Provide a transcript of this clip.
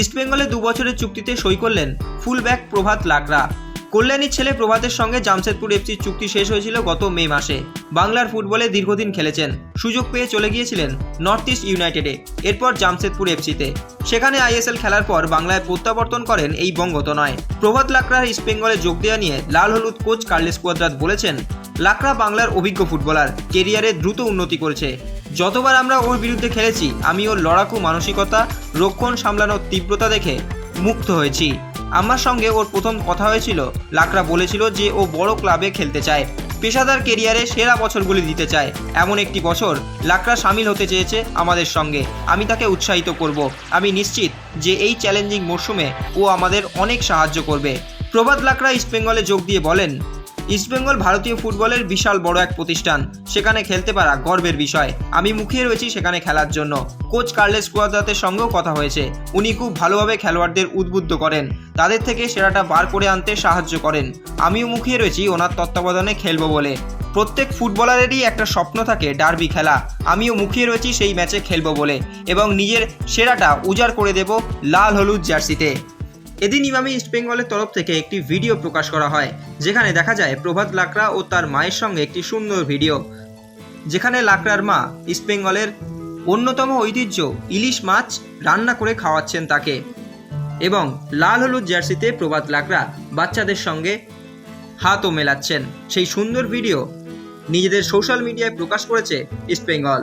ইস্টবেঙ্গলে দু বছরের চুক্তিতে সই করলেন ফুলব্যাক প্রভাত লাকড়া। কল্যাণীর ছেলে প্রভাতের সঙ্গে জামশেদপুর এফসির চুক্তি শেষ হয়েছিল গত মে মাসে। বাংলার ফুটবলে দীর্ঘদিন খেলেছেন। সুযোগ পেয়ে চলে গিয়েছিলেন নর্থ ইস্ট ইউনাইটেডে, এরপর জামশেদপুর এফসিতে সেখানে আইএসএল খেলার পর বাংলায় প্রত্যাবর্তন করেন এই বঙ্গত নয় প্রভাত লাকড়ার ইস্টবেঙ্গলে যোগ দেওয়া নিয়ে লাল হলুদ কোচ কার্লেস কুয়াদ্রাত বলেছেন, লাকড়া বাংলার অভিজ্ঞ ফুটবলার, কেরিয়ারে দ্রুত উন্নতি করেছে। যতবার আমরা ওর বিরুদ্ধে খেলেছি, আমি ওর লড়াকু মানসিকতা, রক্ষণ সামলানোর তীব্রতা দেখে মুগ্ধ হয়েছি। আমার সঙ্গে ওর প্রথম কথা হয়েছিল, লাকড়া বলেছিল যে ও বড় ক্লাবে খেলতে চায়, পেশাদার কেরিয়ারে সেরা বছরগুলি দিতে চায়। এমন একটি বছর লাকড়া সামিল হতে চেয়েছে আমাদের সঙ্গে। আমি তাকে উৎসাহিত করব। আমি নিশ্চিত যে এই চ্যালেঞ্জিং মরশুমে ও আমাদের অনেক সাহায্য করবে। প্রভাত লাকড়া ইস্টবেঙ্গলে যোগ দিয়ে বলেন ইস্টবেঙ্গল ভারতীয় ফুটবলের বিশাল বড় এক প্রতিষ্ঠান। সেখানে খেলতে পারা গর্বের বিষয়। আমি মুখিয়ে রয়েছি সেখানে খেলার জন্য। কোচ কার্লেস কুয়াদাতের সঙ্গেও কথা হয়েছে। উনি খুব ভালোভাবে খেলোয়াড়দের উদ্বুদ্ধ করেন। তাদের থেকে সেরাটা বার করে আনতে সাহায্য করেন। আমিও মুখিয়ে রয়েছি ওনার তত্ত্বাবধানে খেলব বলে। প্রত্যেক ফুটবলারেরই একটা স্বপ্ন থাকে ডার্বি খেলা। আমিও মুখিয়ে রয়েছি সেই ম্যাচে খেলব বলে। এবং নিজের সেরাটা উজাড় করে দেব লাল হলুদ জার্সিতে। এদিন ইমামি ইস্টবেঙ্গলের তরফ থেকে একটি ভিডিও প্রকাশ করা হয়, যেখানে দেখা যায় প্রভাত লাকড়া ও তার মায়ের সঙ্গে একটি সুন্দর ভিডিও যেখানে লাকড়ার মা ইস্টবেঙ্গলের অন্যতম ঐতিহ্য ইলিশ মাছ রান্না করে খাওয়াচ্ছেন তাকে, এবং লাল হলুদ জার্সিতে প্রভাত লাকড়া বাচ্চাদের সঙ্গে হাতও মেলাচ্ছেন। সেই সুন্দর ভিডিও নিজেদের সোশ্যাল মিডিয়ায় প্রকাশ করেছে East Bengal